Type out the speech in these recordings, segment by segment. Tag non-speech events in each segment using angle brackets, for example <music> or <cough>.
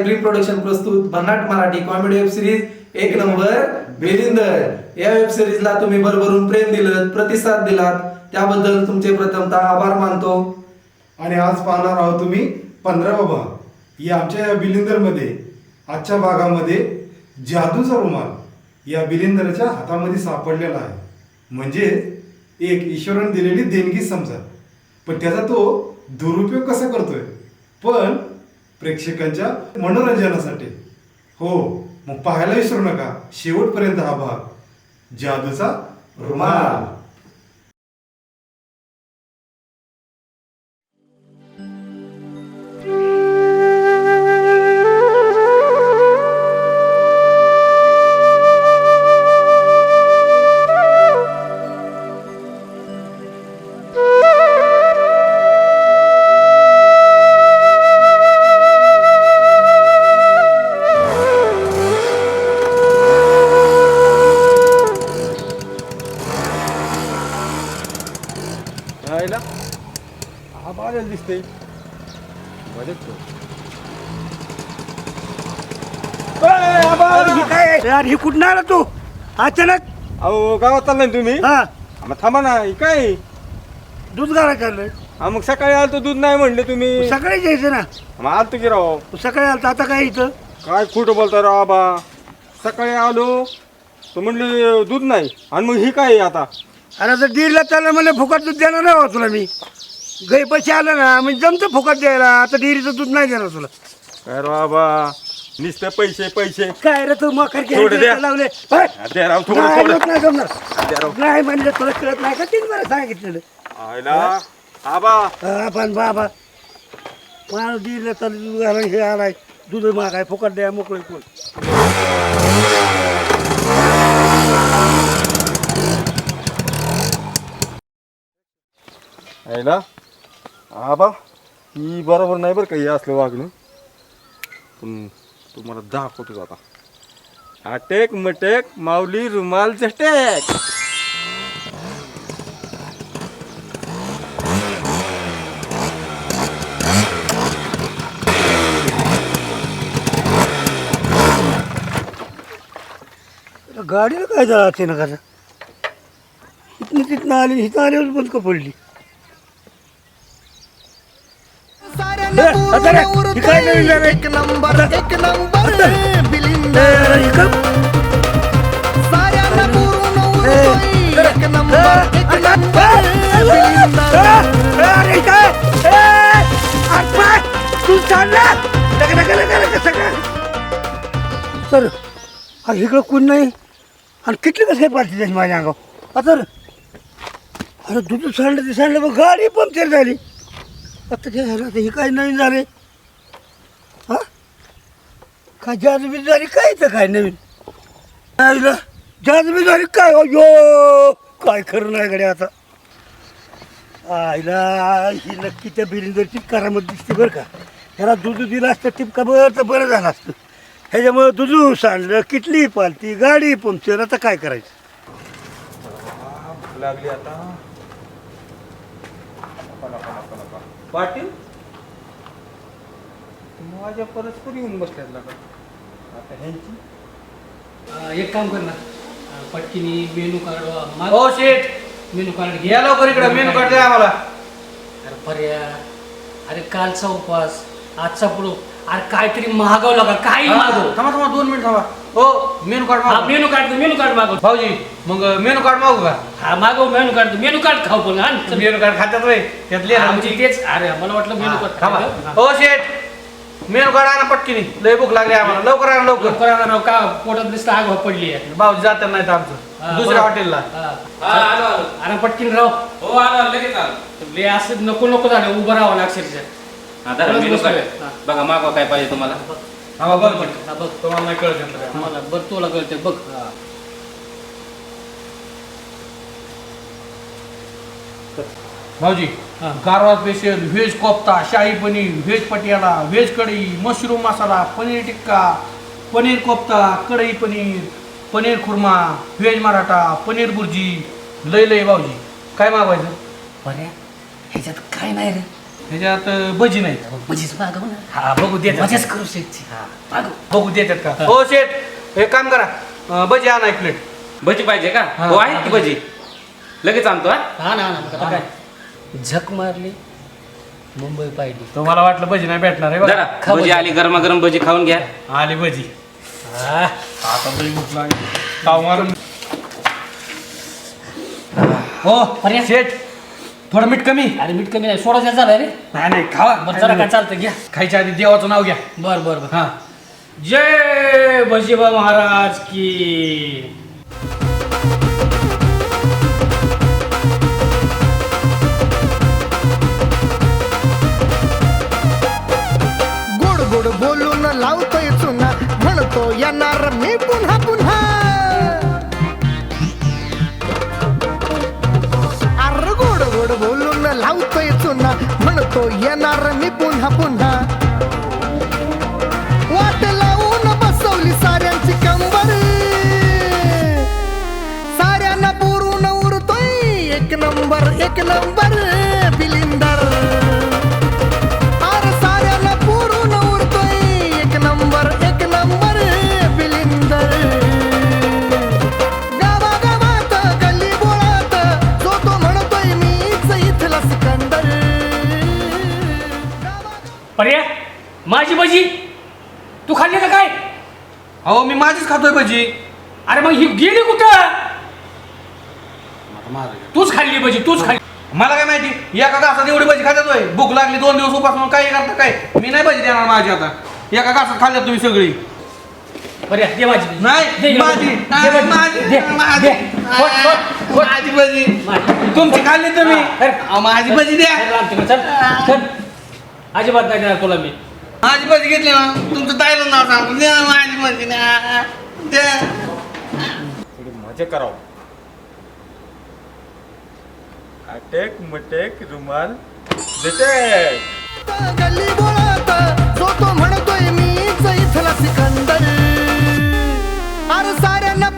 ओम production प्रस्तुत भन्नाट Marathi comedy web series एक नंबर बेलिंदर या वेब सिरीजला तुम्ही भरभरून प्रेम दिलं प्रतिसाद दिलात. त्याबद्दल तुमचे प्रथमतः आभार मानतो. आणि आज पाहणार आहोत तुम्ही पंधरावा भाग या आमच्या या बिलिंदरमध्ये आजच्या भागामध्ये जादूचा रुमाल या बिलिंदरच्या हातामध्ये सापडलेला आहे. म्हणजे एक ईश्वराने दिलेली देणगी समजा. पण त्याचा तो दुरुपयोग कसा करतोय? पण प्रेक्षकांच्या मनोरंजनासाठी. हो मग पाहायला विसरू नका. शेवटपर्यंत हा भाग. जादूचा रुमाल. यार हे कुठं आला तू? अचानक? अहो गावात चाललाय ना तुम्ही? हा. मग थांबा ना हे काय? दूध गाळा चाललंय हा मग सकाळी आलतो दूध नाही म्हणले तुम्ही. सकाळी जायचं ना? मग आलतो की राव. सकाळी आलं आता काय इथं? काय खोटं बोलता राव आबा? सकाळी आलो तर म्हणले दूध नाही. आणि मग ही काय आता? अरे आता दीडला चाललं मला फुकट दूध देणार नाही हो तुला मी. गई पैसे आलं ना म्हणजे जमतं फुकट द्यायला. आता डेअरीचं दूध नाही देणार तुला. काय राव आबा? नुसते पैसे पैसे. काय रे तू मकर थोडं द्या. लावले? होय? द्या राव थोडं नाही, थोडं. नाही जमणार. द्या राव. नाही म्हणलं तुला कळत नाही का? तीन बरं सांगितलेलं. आयला आबा. हा, पण बाबा माणूस दीडला चाललं दूध हे आलाय. दूध मागाय फुकट द्या मोकळे कोण आयला आबा ही बरोबर नाही बरं का हे असलं वागणं. पण तुम्हाला दाखवतो आता. अटेक मटेक माऊली रुमाल चटेक गाडीला काय झालं अचानक आता इथनं तिथनं आली इथं आल्यावर बंद का पडली साऱ्यांना ए, आता रे, पुरून हे काय नवीन झालंय? उरतोय एक नंबर एक नंबर बिलिंदर. साऱ्यांना पुरून उरतोय एक नंबर एक नंबर बिलिंदर. सर अरे इकडं कोण नाही? आणि किती कसं काय पार्टी त्याची माझ्या अंगावर? आता. अरे दूध सांडलं ते सांडलं मग गाडी पंक्चर झाली. आता काय झालं? आता हे काय नवीन झाले? हा? काय जाजबीदारी काय तर काय नवीन? आईला जाजबीदारी काय काय? अयो काय खरं नाही गड्या आता. आईला ही नक्की त्या बिरिंदरची करामत दिसते बरं का. ह्याला दुधू दिलं असतं टिपका बरं तर बरं झालं असतं. ह्याच्यामुळं दुधू सांडलं किटली पालती गाडी पंक्चर आता काय करायचं? लागली आता. पाटील माझ्या परस्पर येऊन बसल्यात लागा आता ह्यांची? अं, एक काम कर ना. अं, पटकिनी मेनू कार्ड माग हो शेठ मेनू कार्ड घे. या लवकर इकडे मेनू कार्ड द्या आम्हाला. अरे पर्या अरे कालचा उपवास आजचा पुढं अरे काहीतरी महागाव लागा काही मागव थांबा थांबा दोन मिनिट थांबा. हो मेनू कार्ड हा मागू मेनू कार्ड मेनू कार्ड मागव. भाऊजी मग मेनू कार्ड मागू का? हा मागव मेनू कार्ड मेनू कार्ड खाऊ पण हा. मेनू कार्ड खात्यात रे त्यातले हा, म्हणजे तेच अरे मला वाटलं मेनू कार्ड थांबा. हा. हो शेठ. मेनू कार्ड आणा पटकिनी. लय भूक लागली आम्हाला. लवकर आणा लवकर. लवकर आणा राव, का पोटात दिसतं आग पडली आहे. भाऊजी जातात नाही तर हा, आमचं दुसऱ्या. हॉटेलला. हा. अरे पटकीन राव. हो आलो आलो लगेच आलो. ले असं नको नको झालं. उभं राहावं ना अक्षरशः आता खरंच मेनू. कार्ड. हा. बघा मागवा काय पाहिजे तुम्हाला. हा बघ हा, बघ. तुम्हाला नाही कळत यंत्र. मला बरं तुला कळते बघ. भाऊजी गारवा special veg kofta shahi paneer veg Patiala veg kadai mushroom masala paneer tikka paneer kofta kadai paneer paneer khurma veg Maratha paneer bhurji. लय लय भाऊजी काय मागवायचं? बऱ्या ह्याच्यात काय नाही रे. ह्याच्यात अं, भजी नाही मजेच मागव ना. हा बघू देतात मजाच करू शकते मागव. बघू देतात का? हो. शेठ एक काम करा. अं, भजी आणा एक प्लेट. भजी पाहिजे का? हा. हो आहेत की भजी? लगेच आणतो हा? हा ना ना काय झक मारली मुंबई पाहिली. तुम्हाला वाटलं भजी नाही भेटणार आहे जरा बघा. भजी आली गरमागरम भजी खाऊन घ्या. आली भजी. हा. आता तरी भूक लागली. ताव मारून. हो पर्या. शेठ थोडं मीठ कमी. अरे मीठ कमी नाही सोडायचं झालं रे. नाही नाही खावा बरं जरा काय चालतं घ्या. खायच्या आधी देवाचं नाव घ्या. बर बर बर. हा. जय भजीबा महाराज की. गोड गोड बोलून लावतोय चुना. म्हणतो येणार मी पुन्हा. म्हणतो येणार मी पुन्हा पुन्हा. वाट लावून बसवली साऱ्यांची कंबर. साऱ्यांना पुरून उरतोय एक नंबर एक नंबर. खातोय भजी. अरे मग ही गेली कुठं? तूच खाल्ली भजी तूच खाल्ली. मला काय माहिती? एका घासात एवढी भजी खात्यात होय. भूक लागली दोन दिवस उपास म्हणून काय करता काय? मी नाही भजी देणार माझी आता. एका घासात खाल्ल्यात तुम्ही सगळी. पर्या दे माझी भजी. नाही, दे, माझी, दे, नाही, भजी. माझी, दे, माझी. दे. फोड, फोड, फोड. माझी भजी. माझी. तुमची खाल्ली तुम्ही. हा, अरे. अहो, माझी भजी द्या. चल चल. अजिबात नाही देणार तुला मी. माझी भजी घेतली ना. तुमचं ताईला नाव सांगतो द्या. माझी भजी द्या थोडी मजा करावं. अटेक मटेक रुमाल देटेक गल्ली बोळात जो तो म्हणतोय मीच इथला सिकंदर. अरे साऱ्यांना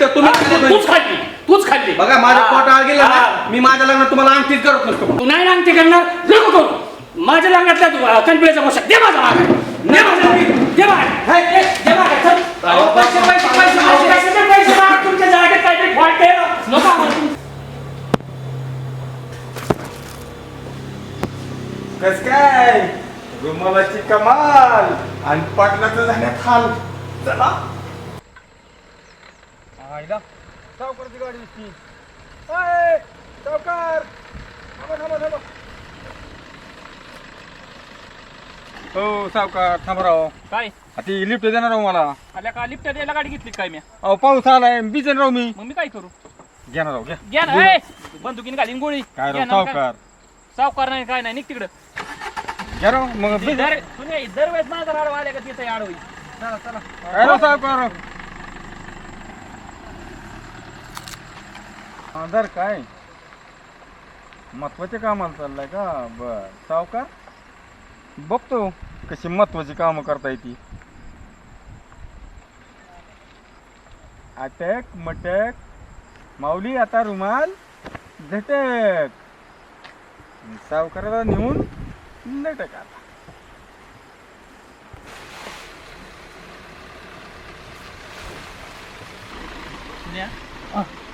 तर तुम्ही खाल्ली तूच. खाल्ली तूच खाल्ली बघा माझ्या हा. पोटावर गेलं हा. ना मी माझ्या लग्नात तुम्हाला अंगठीच करत नसतो तू नाही नांगते करणार नको करू माझ्या लग्नातल्या तू पोशाख दे माझा मागे दे माझा मागे. दे मागे. हे, हे, दे मागे, चल. अहो, पैसे, पैसे, पैसे, पैसे, पैसे, पैसे, पैसे माग. तुमच्या जागेत काहीतरी फॉल्ट आहे ना. नको आम्हाला तुम- कस काय रुमालाची कमाल आणि पाटलाचं झाल्यात हाल चला आईला. सावकारची गाडी दिसती. अय, सावकार! थांबा थांबा थांबा. हो सावकार थांबा राव. काय? आ, ती लिफ्ट देणार राव मला. आल्या का? लिफ्ट द्यायला गाडी घेतली काय मी अहो पाऊस आलाय बिजन राव मी. मग मी काय करू? घेणार राव घ्या. घ्या ना ए, बंदुकीने घालीन गोळी. काय घ्या राव ना, काय? सावकार. सावकार नाही काय नाही निघ तिकडं. घ्या राव मग बिजन दर तुम्ही दरवेळेस माझा राडव आल्या का तिथे आडवी? चला चला. काय राव सावकार? आधार काय? महत्त्वाच्या कामाला चाललाय का? बर. सावकार? बघतो कशी महत्वाची कामं करता येते. अटक मटक. माऊली आता रुमाल. झटक. सावकाराला नेऊन नटक आता.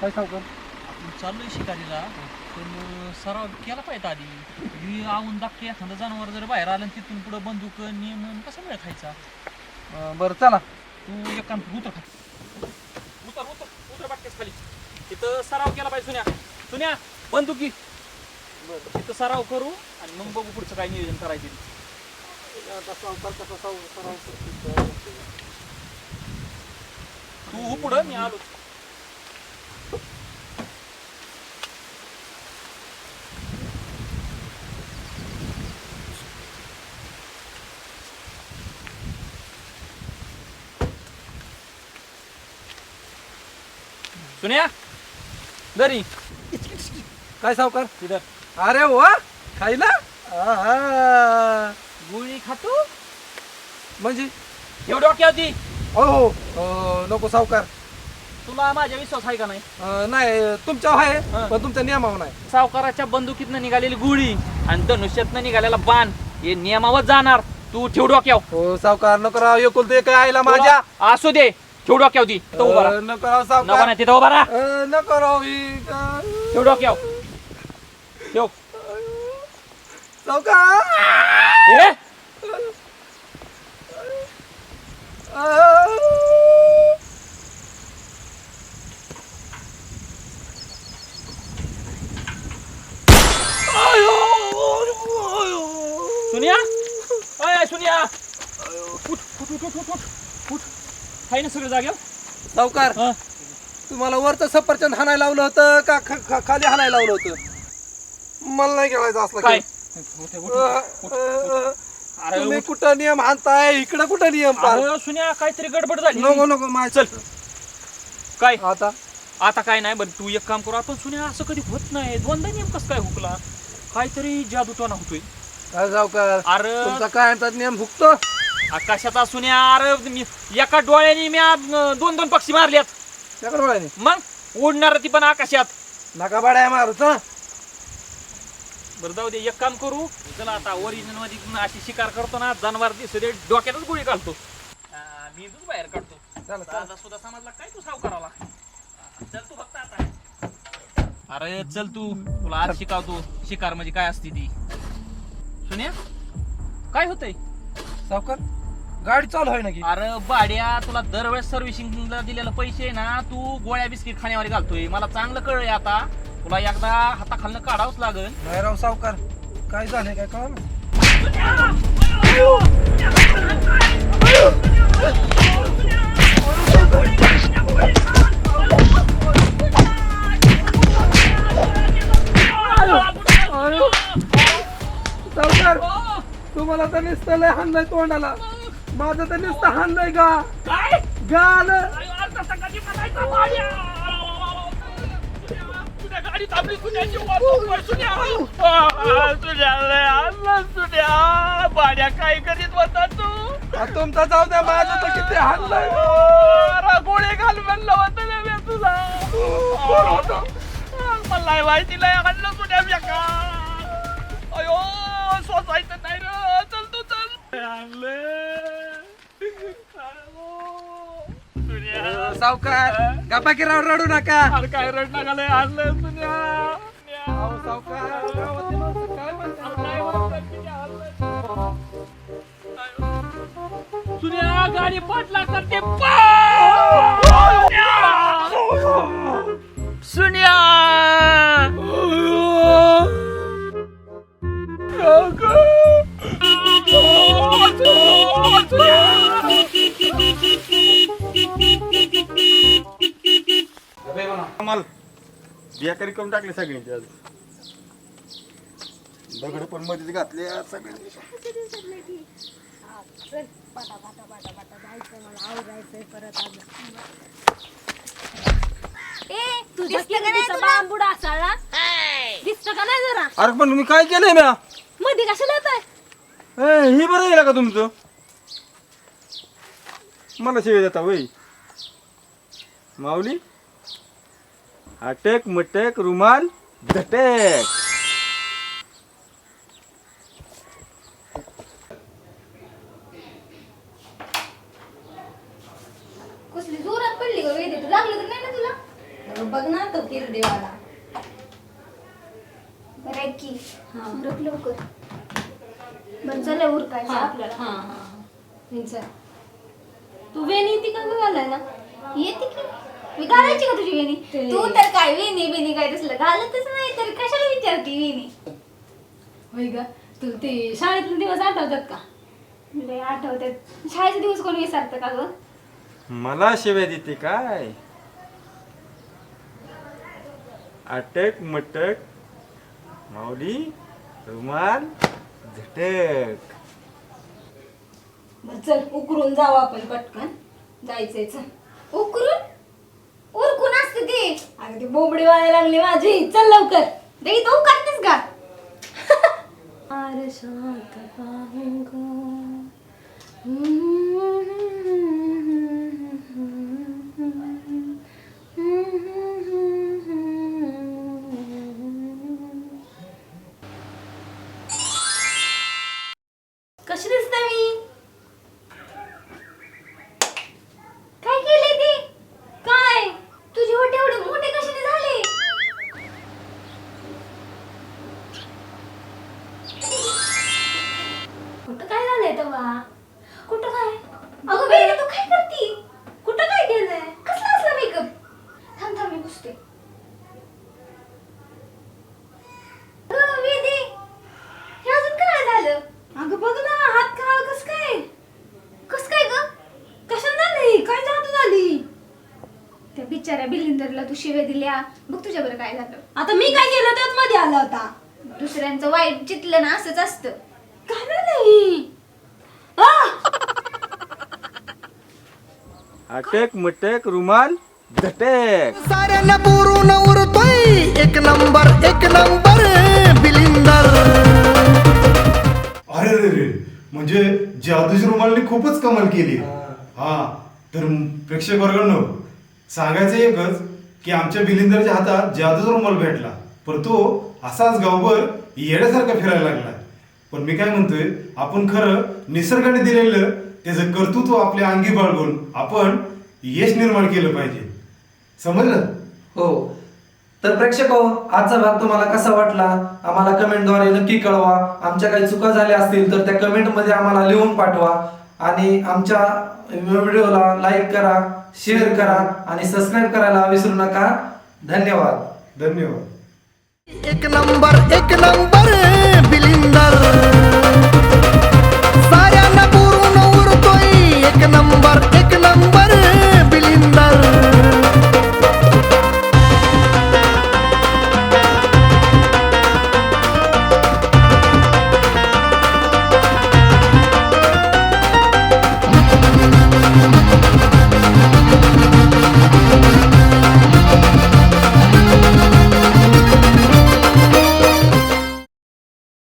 काय सावकार? चाललोय शिकारीला. पण सराव केला पाहिजे आधी. मी आवून दाखते एखादं जनावर जर बाहेर आलं आणि तिथून पुढे बंदूक नियमन कसा वेळ खायचा? अं, बरं चला. तू एक काम कर, उतर खाली. उतर उतर उतर बाटक्यास खाली. तिथं सराव केला पाहिजे सुन्या. सुन्या बंदुकी. तिथं सराव करू आणि मग बघू पुढचं काय नियोजन करायचं ते. तू हो पुढं मी आलो. सुन्या दरी काय सावकार? तिथं अरे वा खायला आहा. गोळी खातो? म्हणजे? एवढी होती. हो हो. अं, नको सावकार. तुला माझ्या विश्वास आहे का नाही? अं, नाही तुमच्या आहे हा. पण तुमच्या नियमावर नाही. सावकाराच्या बंदुकीतनं निघालेली गोळी आणि धनुष्यातनं निघालेला बाण हे नियमावर जाणार. तू ठेव डोक्याव हो सावकार नको राव. एकुलते काय आईला माझ्या. असू दे. ठेव डोक्याव ती तो उभा राहा. अं, नको राव नको सावकार नाही तिथं उभा राहा अं, नको राव ही का- ठेव डोक्याव ठेव सावकार ए अं. सुनिया अय सुनिया उठ उठ उठ उठ उठ उठ आहे ना सगळं जागेव सावकार हं. तुम्हाला वरचं सफरचंद हाणायला लावलं होतं का ख- ख- खाली हाणायला लावलं होतं? मला नाही खेळायचं असलं काय खेळ. उठ, उठ, अं, उठ, अं, उठ. अरे तुम्ही उठ. कुठं नियम हाणताय? इकडं कुठं नियम पार? अरे सुनिया काहीतरी गडबड झाली. नको नको माझ चल. काय? आता? आता काय नाही बरं तू एक काम करू. आपण सुन्या असं कधी होत नाही. दोनदा नियम कसं काय हुकला? काहीतरी जादूटोना होतोय. काय सावकार? अरे. तुमचा काय नियम हुकतो? आकाशाचा सुन्या अरे मी एका डोळ्याने मी दोन दोन पक्षी मारल्यात. त्याकडे डोळ्याने? मग उडणार ती पण आकाशात. नका बाड्या मारूच हं? बरं जाऊ दे एक काम करू. चला आता ओरिजिनलमध्ये अशी शिकार करतो ना जनावर दिसू दे डोक्यातच गोळी घालतो. मी दूध बाहेर काढतो. चला, सुद्धा समजला काय तू साव करावा चल तू फक्त आता. अरे चल तू. तुला आज शिकावतो. शिकार म्हणजे काय असते ती? सुन्या काय होतंय? सावकार गाडी चालू आहे ना की? अरे बाड्या तुला दरवेळेस सर्व्हिसिंगला दिलेलं पैसे ना तू गोळ्या बिस्किट खाण्यावर घालतोय. मला चांगलं कळलंय आता. तुला एकदा हाताखालनं काढावंच लागल. नाही राव सावकार काय झालंय काय कळलं? सावकार! तुम्हाला तर नुसतं लय हाणलंय तोंडाला. माझं तर नुसतं हाणलंय गा. काय? गाल. गाडी थांबली सुन्याची सुन्या. बाड्या काय करीत होता तू? तुमचा जाऊ द्या माझं तर किती हाणलंय. अरे गोळे घाल म्हणलं होतं ना मी तुला. मला माहिती नाही आणलं सुन्या का सुन्या सावकार गप्पा की राव रडू नका. अरे काय रड लागले आणलं अहो, सावकार? सुन्या गाडी पाटला करते सुन्या! बेकारी करून टाकली सगळ्यांची आज दगड पण मध्येच घातले आज सगळ्यांनी. दिसतं का नाही तुला? दिसतं का नाही जरा? अरे पण तुम्ही काय केलंय म्या? मध्ये कशाला येत ए, ही बरं येईल का तुमचं? मला शिवाय देता वय. माऊली? अटक मटक रुमाल झटक कसली जोरात पडली ग वेदी? तू लागलं तर नाही ना तुला? अगं बघ ना तो किरडेवाला बरं आहे की. हा. रख लवकर. बरं चला उरकायचं आपल्याला. हा हा. चल. तू वेणी येते का ग घालायला? येते की? मी घालायची का तुझी वेणी? तू तर काय वेणी बिनी काय तसलं घालतच नाही तर कशाला विचारती वेणी? होय ग तुला ते शाळेतले दिवस आठवतात का? लय आठवतात. शाळेचे दिवस कोण विसरतं का ग? मला शिव्या देते काय? अटक मटक माऊली रुमाल झटक. बरं चल उकरून जाऊ आपण पटकन. जायचंय चल. उकरून? ते अगं ती बोबडी वाळायला लागली माझी. चल लवकर. दे तू करतेस का? <laughs> आरशात पाहून <laughs> बिलिंदरला तू शिव्या दिल्या? बघ तुझ्या बरं काय झालं. आता मी काय केलं? त्यात मध्ये आला होता. दुसऱ्यांचं वाईट चितलं ना असंच असतं. काय झालंय अटक मटक रुमाल झटक साऱ्यांना पुरून उरतोय. एक नंबर एक नंबर बिलिंदर अरे रे रे म्हणजे जादूच्या रुमालने खूपच कमाल केली. हा. तर प्रेक्षक वर्गांनो सांगायचं एकच की आमच्या बिलिंदरच्या हातात जादूचा रुमाल भेटला पण तो असाच गावभर येड्यासारखा फिरायला लागला. पण मी काय म्हणतोय आपण खरं निसर्गाने दिलेलं त्याचं कर्तृत्व आपल्या अंगी बाळगून आपण यश निर्माण केलं पाहिजे. समजलं? हो. तर प्रेक्षक हो आजचा भाग तुम्हाला कसा वाटला? आम्हाला कमेंटद्वारे नक्की कळवा. आमच्या काही चुका झाल्या असतील तर त्या कमेंटमध्ये आम्हाला लिहून पाठवा. आणि आमच्या व्हिडिओला लाईक करा शेअर करा आणि सबस्क्राईब करायला विसरू नका. धन्यवाद. धन्यवाद. एक नंबर एक नंबर बिलिंदर